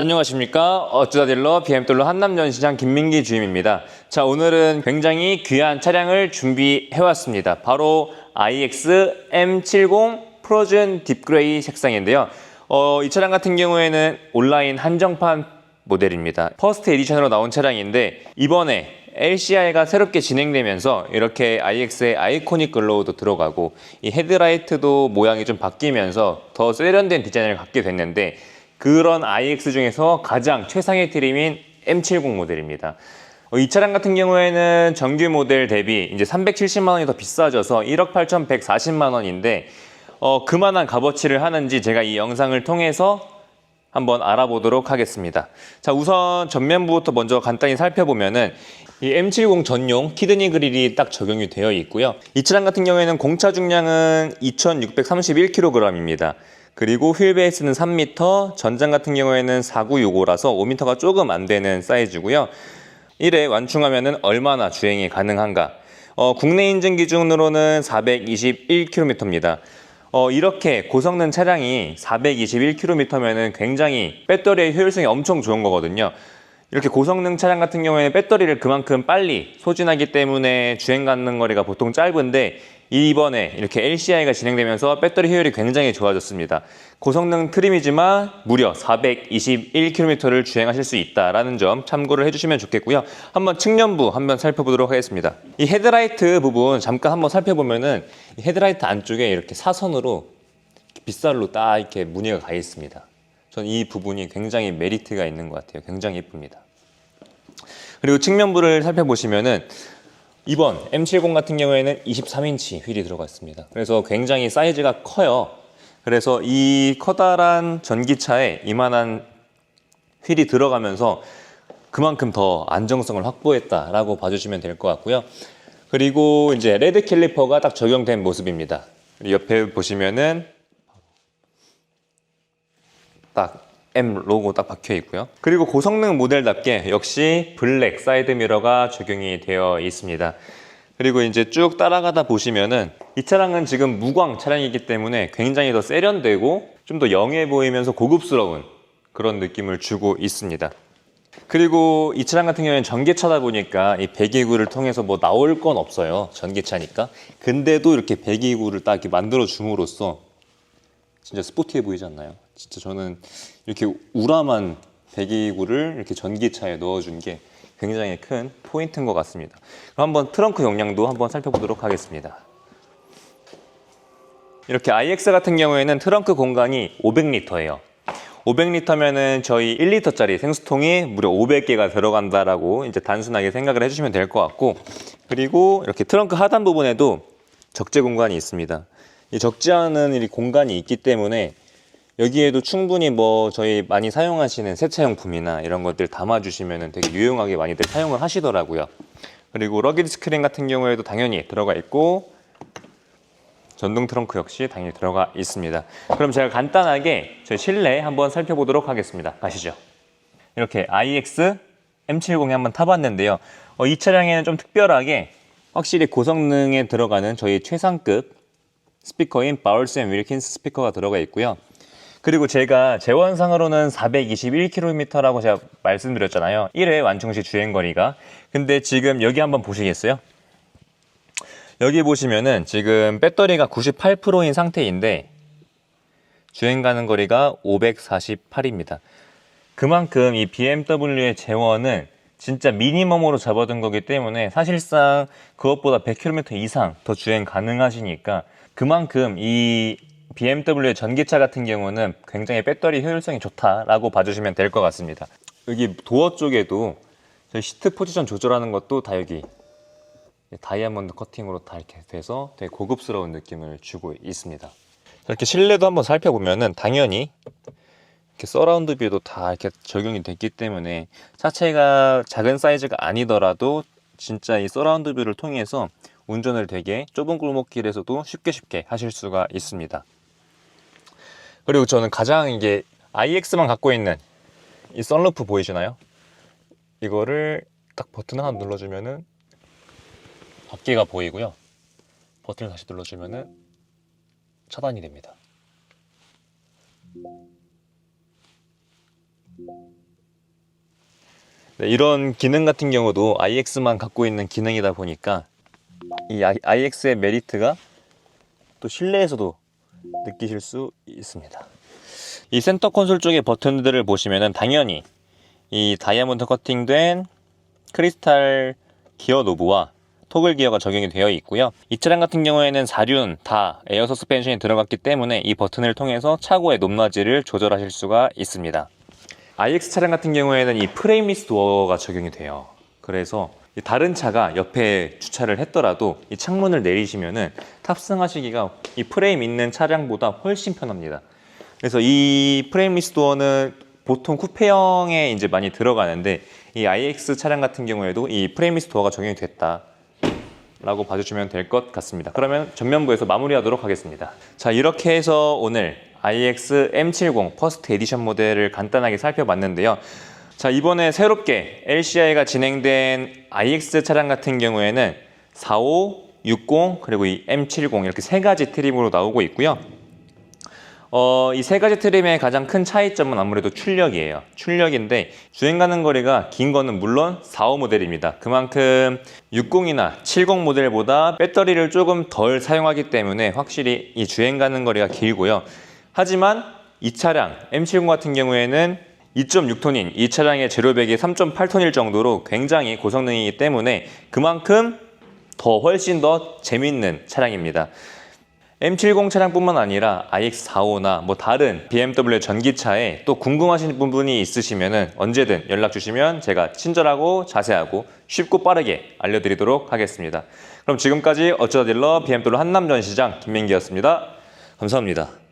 안녕하십니까? 어쩌다 딜러 BMW 한남전시장 김민기 주임입니다. 자 오늘은 굉장히 귀한 차량을 준비해 왔습니다. 바로 iX M70 프로즌 딥그레이 색상인데요. 어, 이 차량 같은 경우에는 온라인 한정판 모델입니다. 퍼스트 에디션으로 나온 차량인데 이번에 LCI가 새롭게 진행되면서 이렇게 IX의 아이코닉 글로우도 들어가고 이 헤드라이트도 모양이 좀 바뀌면서 더 세련된 디자인을 갖게 됐는데 그런 IX 중에서 가장 최상의 트림인 M70 모델입니다. 어, 이 차량 같은 경우에는 정규 모델 대비 이제 370만 원이 더 비싸져서 1억 8,140만 원인데 어, 그만한 값어치를 하는지 제가 이 영상을 통해서 한번 알아보도록 하겠습니다. 자, 우선 전면부부터 먼저 간단히 살펴보면은 이 M70 전용 키드니 그릴이 딱 적용이 되어 있고요. 이 차량 같은 경우에는 공차 중량은 2,631kg입니다. 그리고 휠 베이스는 3m, 전장 같은 경우에는 4965라서 5m가 조금 안 되는 사이즈고요. 1회 완충하면은 얼마나 주행이 가능한가? 어, 국내 인증 기준으로는 421km입니다. 어, 이렇게 고성능 차량이 421km면은 굉장히 배터리의 효율성이 엄청 좋은 거거든요. 이렇게 고성능 차량 같은 경우에는 배터리를 그만큼 빨리 소진하기 때문에 주행 가는 거리가 보통 짧은데 이번에 이렇게 LCI가 진행되면서 배터리 효율이 굉장히 좋아졌습니다. 고성능 트림이지만 무려 421km를 주행하실 수 있다라는 점 참고를 해주시면 좋겠고요. 한번 측면부 한번 살펴보도록 하겠습니다. 이 헤드라이트 부분 잠깐 한번 살펴보면은 이 헤드라이트 안쪽에 이렇게 사선으로 빗살로 딱 이렇게 무늬가 가 있습니다. 전 이 부분이 굉장히 메리트가 있는 것 같아요. 굉장히 예쁩니다. 그리고 측면부를 살펴보시면은 이번 M70 같은 경우에는 23인치 휠이 들어가 있습니다. 그래서 굉장히 사이즈가 커요. 그래서 이 커다란 전기차에 이만한 휠이 들어가면서 그만큼 더 안정성을 확보했다라고 봐주시면 될 것 같고요. 그리고 이제 레드 캘리퍼가 딱 적용된 모습입니다. 옆에 보시면은 딱 M 로고 딱 박혀 있고요. 그리고 고성능 모델답게 역시 블랙 사이드 미러가 적용이 되어 있습니다. 그리고 이제 쭉 따라가다 보시면은 이 차량은 지금 무광 차량이기 때문에 굉장히 더 세련되고 좀 더 영해 보이면서 고급스러운 그런 느낌을 주고 있습니다. 그리고 이 차량 같은 경우에는 전기차다 보니까 이 배기구를 통해서 뭐 나올 건 없어요. 전기차니까. 근데도 이렇게 배기구를 딱 이렇게 만들어 줌으로써 진짜 스포티해 보이지 않나요? 진짜 저는 이렇게 우람한 배기구를 이렇게 전기차에 넣어준 게 굉장히 큰 포인트인 것 같습니다. 그럼 한번 트렁크 용량도 한번 살펴보도록 하겠습니다. 이렇게 IX 같은 경우에는 트렁크 공간이 500리터예요. 500리터면은 저희 1리터짜리 생수통이 무려 500개가 들어간다라고 이제 단순하게 생각을 해주시면 될 것 같고 그리고 이렇게 트렁크 하단 부분에도 적재 공간이 있습니다. 이 적지 않은 이 공간이 있기 때문에 여기에도 충분히 뭐 저희 많이 사용하시는 세차용품이나 이런 것들 담아주시면 되게 유용하게 많이들 사용을 하시더라고요. 그리고 러기드 스크린 같은 경우에도 당연히 들어가 있고 전동 트렁크 역시 당연히 들어가 있습니다. 그럼 제가 간단하게 저희 실내 한번 살펴보도록 하겠습니다. 가시죠. 이렇게 iX M70에 한번 타봤는데요. 어, 이 차량에는 좀 특별하게 확실히 고성능에 들어가는 저희 최상급 스피커인 바울스 앤 윌킨스 스피커가 들어가 있고요. 그리고 제가 재원상으로는 421km라고 제가 말씀드렸잖아요. 1회 완충 시 주행 거리가. 근데 지금 여기 한번 보시겠어요? 여기 보시면은 지금 배터리가 98%인 상태인데 주행 가는 거리가 548입니다. 그만큼 이 BMW의 재원은 진짜 미니멈으로 잡아둔 거기 때문에 사실상 그것보다 100km 이상 더 주행 가능하시니까 그만큼 이 BMW의 전기차 같은 경우는 굉장히 배터리 효율성이 좋다라고 봐주시면 될 것 같습니다. 여기 도어 쪽에도 시트 포지션 조절하는 것도 다 여기 다이아몬드 커팅으로 다 이렇게 돼서 되게 고급스러운 느낌을 주고 있습니다. 이렇게 실내도 한번 살펴보면은 당연히 이렇게 서라운드 뷰도 다 이렇게 적용이 됐기 때문에 차체가 작은 사이즈가 아니더라도 진짜 이 서라운드 뷰를 통해서 운전을 되게 좁은 골목길에서도 쉽게 쉽게 하실 수가 있습니다. 그리고 저는 가장 이게 IX만 갖고 있는 이 썬루프 보이시나요? 이거를 딱 버튼 하나 눌러주면은 밖에가 보이고요. 버튼을 다시 눌러주면은 차단이 됩니다. 네, 이런 기능 같은 경우도 iX만 갖고 있는 기능이다 보니까 이 iX의 메리트가 또 실내에서도 느끼실 수 있습니다. 이 센터 콘솔 쪽의 버튼들을 보시면은 당연히 이 다이아몬드 커팅된 크리스탈 기어 노브와 토글 기어가 적용이 되어 있고요. 이 차량 같은 경우에는 사륜 다 에어 서스펜션이 들어갔기 때문에 이 버튼을 통해서 차고의 높낮이를 조절하실 수가 있습니다. iX 차량 같은 경우에는 이 프레임리스 도어가 적용이 돼요. 그래서 이 다른 차가 옆에 주차를 했더라도 이 창문을 내리시면은 탑승하시기가 이 프레임 있는 차량보다 훨씬 편합니다. 그래서 이 프레임리스 도어는 보통 쿠페형에 이제 많이 들어가는데 이 iX 차량 같은 경우에도 이 프레임리스 도어가 적용이 됐다. 라고 봐주시면 될 것 같습니다. 그러면 전면부에서 마무리하도록 하겠습니다. 자, 이렇게 해서 오늘 iX M70 퍼스트 에디션 모델을 간단하게 살펴봤는데요. 자, 이번에 새롭게 LCI가 진행된 iX 차량 같은 경우에는 45, 60, 그리고 이 M70 이렇게 세 가지 트림으로 나오고 있고요. 어, 이 세 가지 트림의 가장 큰 차이점은 아무래도 출력이에요. 출력인데 주행 가는 거리가 긴 거는 물론 45 모델입니다. 그만큼 60이나 70 모델보다 배터리를 조금 덜 사용하기 때문에 확실히 이 주행 가는 거리가 길고요. 하지만 이 차량 M70 같은 경우에는 2.6톤인 이 차량의 제로백이 3.8톤일 정도로 굉장히 고성능이기 때문에 그만큼 더 훨씬 더 재밌는 차량입니다. M70 차량뿐만 아니라 iX45나 뭐 다른 BMW 전기차에 또 궁금하신 부분이 있으시면 언제든 연락 주시면 제가 친절하고 자세하고 쉽고 빠르게 알려드리도록 하겠습니다. 그럼 지금까지 어쩌다 딜러 BMW 한남 전시장 김민기였습니다. 감사합니다.